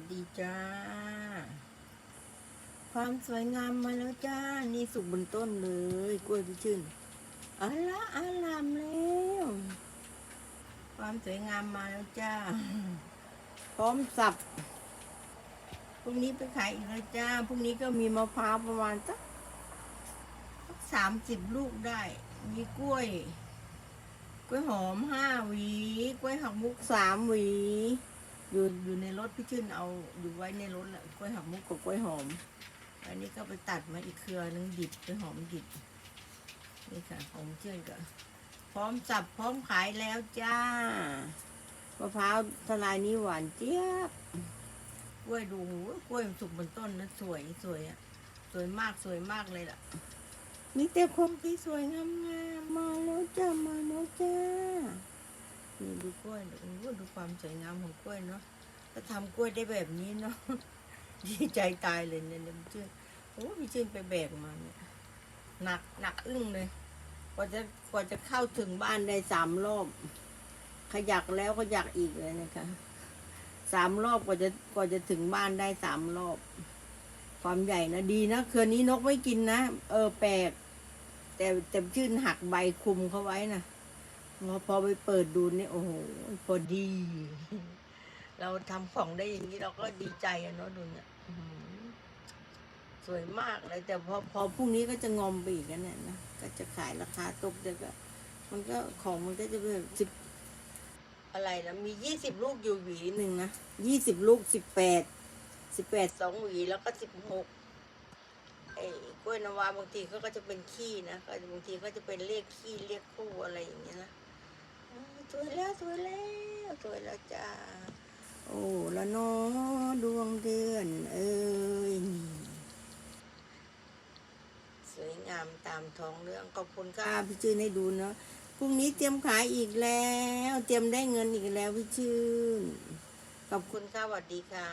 วัสดีจ้า ความสวยงามมาแล้วจ้า นี่สุกบนต้นเลย กล้วยพิชื่นอาละอาลามแล้ว ความสวยงามมาแล้วจ้า พร้อมสับ พรุ่งนี้ไปขายอีกแล้วจ้า พรุ่งนี้ก็มีมะพร้าวประมาณสักสามสิบลูกได้ มีกล้วย กล้วยหอมห้าหวี กล้วยหักมุกสามหวี อยู่อยู่ในรถพี่ชื่นเอาอยู่ไว้ในรถแหละกล้วยหักมุกกับกล้วยหอม อันนี้ก็ไปตัดมาอีกเครือนึงดิบกล้วยหอมดิบนี่ค่ะของพี่ชื่นก็พร้อมสับพร้อมขายแล้วจ้ามะพร้าวทลายนี้หวานเจี๊ยบกล้วยดูกล้วยมันสุกบนต้นนะสวยสวยอะสวยมากสวยมากเลยล่ะมีแต่คนที่สวยงามๆมาแล้วจ้ามาแล้วจ้านี่ดู กล้วยดูโอ้ดูความสวยงามของกล้วยเนาะถ้าทำกล้วยได้แบบนี้เนาะดีใจตายเลยเนี่ยเนี่ยพี่ชื่นโอ้พี่ชื่นไปแบกมาเนี่ยหนักหนักอึ้งเลยกว่าจะกว่าจะเข้าถึงบ้านได้สามรอบขยักแล้วขยักอีกเลยนะคะสามรอบกว่าจะกว่าจะถึงบ้านได้สามรอบ ความใหญ่นะดีนะเครือนี้นกไม่กินนะ เออแปลกแต่แต่ชื่นหักใบคลุมเขาไว้นะ พอพอไปเปิดดูนี่โอ้โหพอดี เราทำของได้อย่างนี้เราก็ดีใจอะเนาะดูเนี่ยสวยมากเลย แต่พอพอพรุ่งนี้ก็จะงอมไปอีกแล้วเนี่ยนะก็จะขายราคาตกแต่ก็มันก็ของมันก็จะเป็นสิบอะไรนะมียี่สิบลูกอยู่หวีหนึ่งนะยี่สิบลูกสิบแปดสิบแปดสองหวีแล้วก็สิบหกไอ้กล้วยน้ำว้าบางทีเขาก็จะเป็นขี้นะก็บางทีก็จะเป็นเลขขี้เลขคู่อะไรอย่างเงี้ยนะ สวยแล้วสวยแล้วสวยแล้วจ้า โอ้ละเนอดวงเดือน เอ้ยสวยงามตามท้องเรื่องขอบคุณค่ะพี่ชื่นให้ดูเนาะพรุ่งนี้เตรียมขายอีกแล้ว เตรียมได้เงินอีกแล้วพี่ชื่นขอบคุณค่ะสวัสดีค่ะ